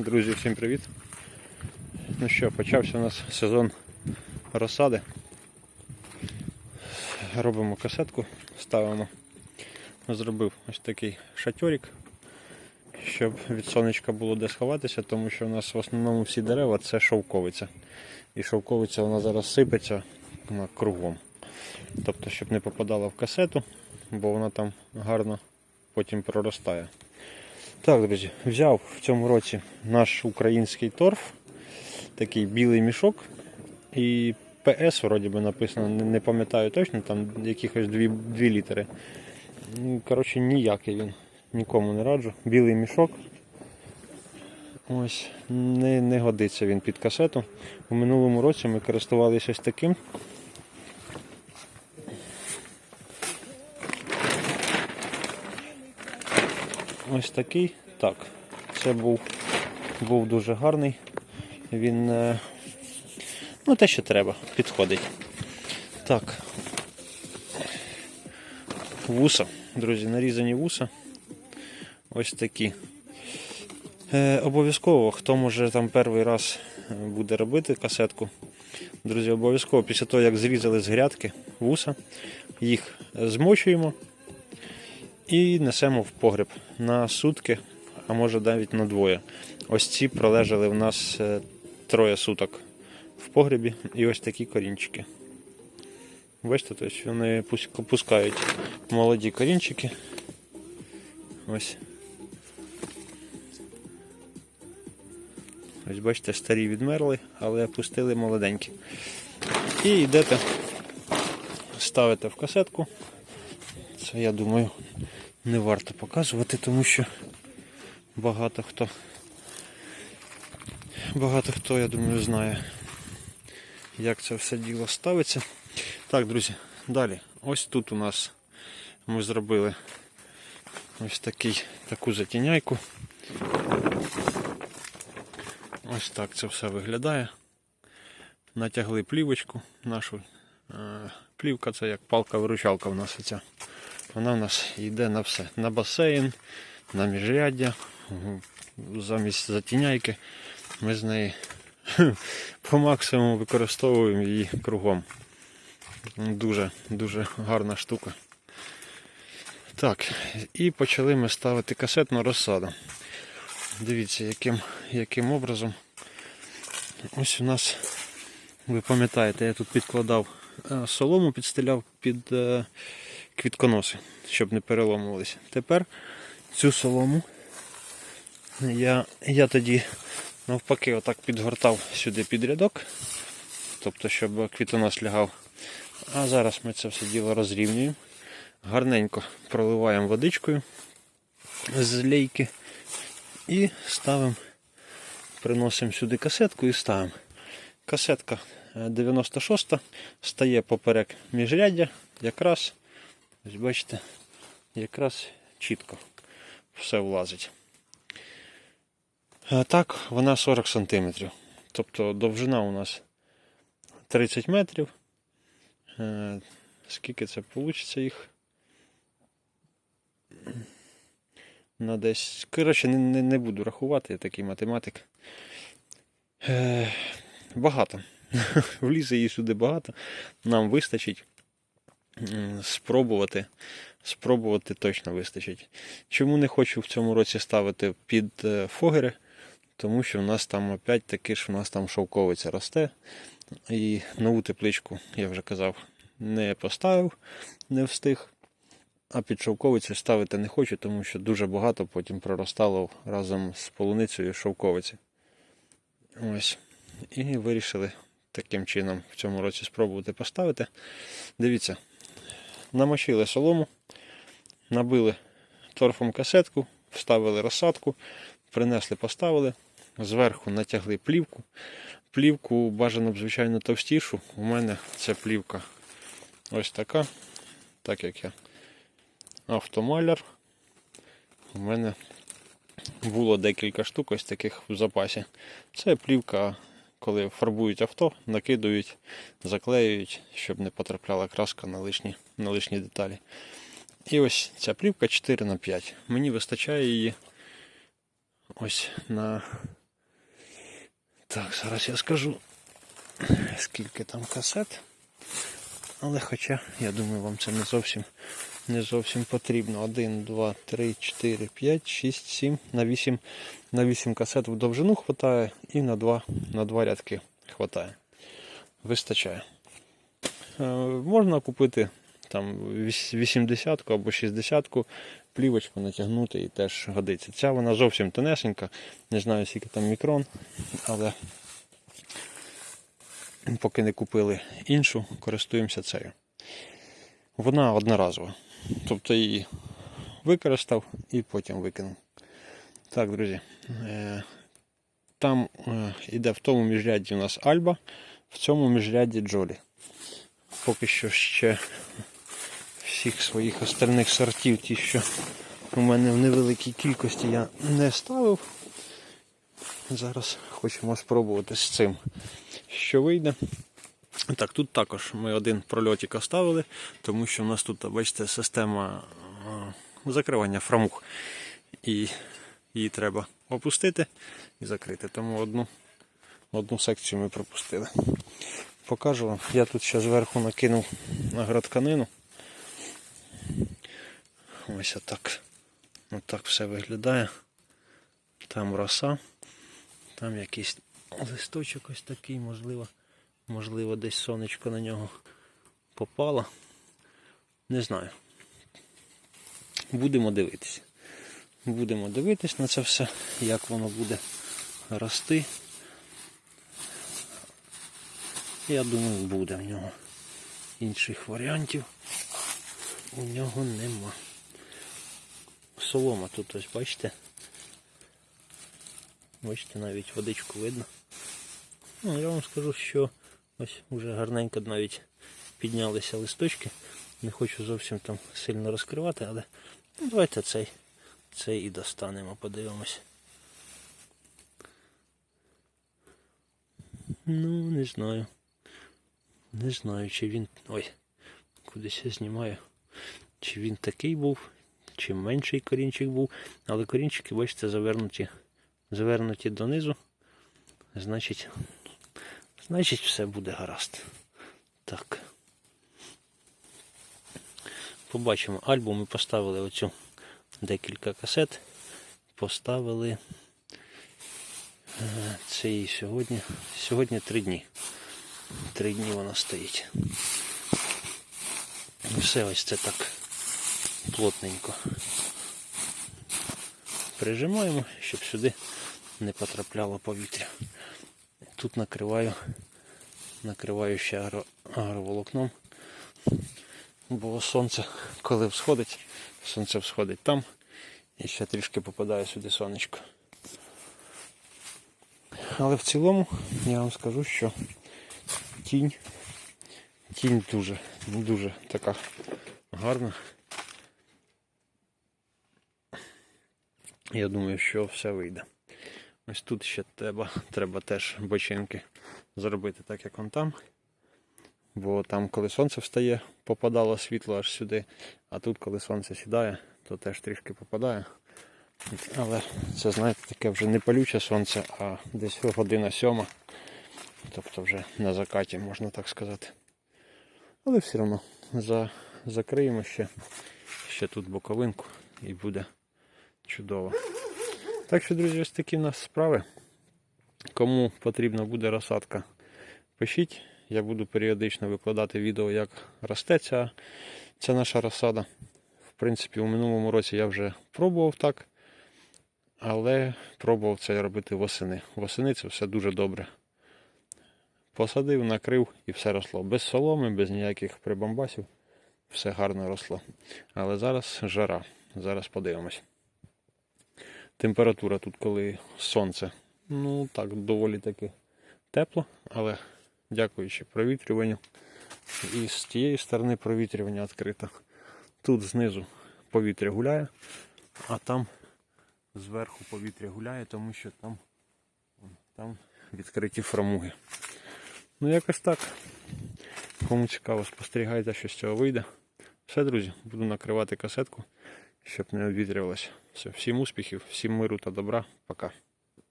Друзі, всім привіт. Ну що, почався у нас сезон розсади. Робимо касетку, ставимо. Зробив ось такий шатьорик, щоб від сонечка було де сховатися, тому що у нас в основному всі дерева це шовковиця. І шовковиця вона зараз сипеться кругом. Тобто, щоб не попадала в касету, бо вона там гарно потім проростає. Так, друзі, взяв в цьому році наш український торф, такий білий мішок. І ПС вроді би написано, не, пам'ятаю точно, там якихось дві, дві літери. Ну, Коротше, ніякий він. Нікому не раджу. Білий мішок. Ось, не, не годиться він під касету. У минулому році ми користувалися ось таким. Ось такий. Так, це був, був дуже гарний. Він, е, ну, те, що треба, підходить. Так. Вуса, друзі, нарізані вуса. Ось такі. Е, обов'язково, хто може там перший раз буде робити касетку. Друзі, обов'язково після того, як зрізали з грядки вуса, їх змочуємо і несемо в погреб на сутки, а може навіть на двоє. Ось ці пролежали в нас е, троє суток в погребі і ось такі корінчики. Бачите, тобто вони пускають молоді корінчики. Ось. Ось бачите, старі відмерли, але пустили молоденькі. І йдете, ставите в касетку. Це я думаю не варто показувати, тому що багато хто багато хто, я думаю, знає, як це все діло ставиться. Так, друзі, далі. Ось тут у нас ми зробили ось такий, таку затіняйку. Ось так це все виглядає. Натягли плівочку нашу. Е, Плівка це як палка-виручалка в нас оця. Вона в нас йде на все. На басейн, на міжряддя. Замість затіняйки ми з неї по максимуму використовуємо її кругом. Дуже, дуже гарна штука. Так, і почали ми ставити касетну розсаду. Дивіться, яким, яким образом. Ось у нас, ви пам'ятаєте, я тут підкладав е, солому, підстеляв під е, квітконоси, щоб не переломувалися. Тепер цю солому я, я тоді навпаки отак підгортав сюди під рядок, тобто, щоб квітонос лягав. А зараз ми це все діло розрівнюємо. Гарненько проливаємо водичкою з лейки і ставимо, приносимо сюди касетку і ставимо. Касетка е, 96 стає поперек міжряддя, якраз, ось бачите, якраз чітко все влазить. А так, вона 40 см. Тобто довжина у нас 30 метрів. Е, Скільки це вийде їх? На десь. Коротше, не, не, не буду рахувати, я такий математик. Е, багато. Влізе її сюди багато. Нам вистачить. Спробувати. Спробувати точно вистачить. Чому не хочу в цьому році ставити під е, фогери? Тому що в нас там опять таки ж у нас там шовковиця росте. І нову тепличку, я вже казав, не поставив, не встиг. А під шовковицю ставити не хочу, тому що дуже багато потім проростало разом з полуницею шовковиці. Ось. І вирішили таким чином в цьому році спробувати поставити. Дивіться, намочили солому, набили торфом касетку, вставили розсадку, принесли, поставили, зверху натягли плівку. Плівку бажано б, звичайно, товстішу. У мене ця плівка ось така, так як я автомаляр. У мене було декілька штук ось таких в запасі. Це плівка, коли фарбують авто, накидують, заклеюють, щоб не потрапляла краска на лишні, на лишні деталі. І ось ця плівка 4 на 5 Мені вистачає її ось на Так, зараз я скажу, скільки там касет. Але хоча, я думаю, вам це не зовсім не зовсім потрібно. 1, 2, 3, 4, 5, 6, 7, на 8, на 8 касет в довжину хватає і на 2, на 2 рядки хватає. Вистачає. Е, можна купити там 80 або 60 плівочку натягнути і теж годиться. Ця вона зовсім тонесенька, не знаю скільки там мікрон, але поки не купили іншу, користуємося цією. Вона одноразова. Тобто її використав і потім викинув. Так, друзі. е, Там е, іде в тому міжрядді у нас Альба, в цьому міжрядді Джолі. Поки що ще всіх своїх остальних сортів, ті, що у мене в невеликій кількості я не ставив. Зараз хочемо спробувати з цим, що вийде. Так, тут також ми один прольотик оставили, тому що в нас тут, бачите, система е, закривання фрамуг. І її треба опустити і закрити. Тому одну, одну секцію ми пропустили. Покажу вам. Я тут ще зверху накинув агротканину. Ось отак. Отак все виглядає. Там роса, там якийсь листочок ось такий, можливо. Можливо, десь сонечко на нього попало. Не знаю. Будемо дивитися. Будемо дивитись на це все, як воно буде рости. Я думаю, буде в нього. Інших варіантів у нього нема. Солома тут ось бачите. Бачите, навіть водичку видно. Ну, я вам скажу, що ось вже гарненько навіть піднялися листочки. Не хочу зовсім там сильно розкривати, але ну, давайте цей, цей і достанемо, подивимось. Ну, не знаю. Не знаю, чи він... Ой, кудись я знімаю. Чи він такий був, чи менший корінчик був. Але корінчики, бачите, завернуті, завернуті донизу. Значить, значить все буде гаразд. Так. Побачимо альбом. Ми поставили оцю декілька касет. Поставили е, це сьогодні. Сьогодні три дні. Три дні вона стоїть. Все ось це так плотненько. Прижимаємо, щоб сюди не потрапляло повітря. Тут накриваю, накриваю ще агро, агроволокном, бо сонце, коли всходить, сонце всходить там і ще трішки попадає сюди сонечко. Але в цілому я вам скажу, що тінь, тінь дуже, дуже така гарна. Я думаю, що все вийде. Ось тут ще треба, треба теж бочинки зробити так, як он там. Бо там, коли сонце встає, попадало світло аж сюди, а тут, коли сонце сідає, то теж трішки попадає. Але це, знаєте, таке вже не палюче сонце, а десь година сьома. Тобто вже на закаті, можна так сказати. Але все одно за, закриємо ще, ще тут боковинку і буде чудово. Так що, друзі, ось такі в нас справи. Кому потрібна буде розсадка, пишіть. Я буду періодично викладати відео, як росте ця, ця наша розсада. В принципі, у минулому році я вже пробував так, але пробував це робити восени. Восени це все дуже добре. Посадив, накрив і все росло. Без соломи, без ніяких прибамбасів. Все гарно росло. Але зараз жара. Зараз подивимось. Температура тут, коли сонце, ну так, доволі таки тепло, але дякуючи провітрюванню. І з тієї сторони провітрювання відкрито. Тут знизу повітря гуляє, а там зверху повітря гуляє, тому що там, там відкриті фрамуги. Ну якось так. Кому цікаво, спостерігайте, що з цього вийде. Все, друзі, буду накривати касетку, щоб не обвітрювалося. Все, всім успіхів, всім миру та добра. Пока.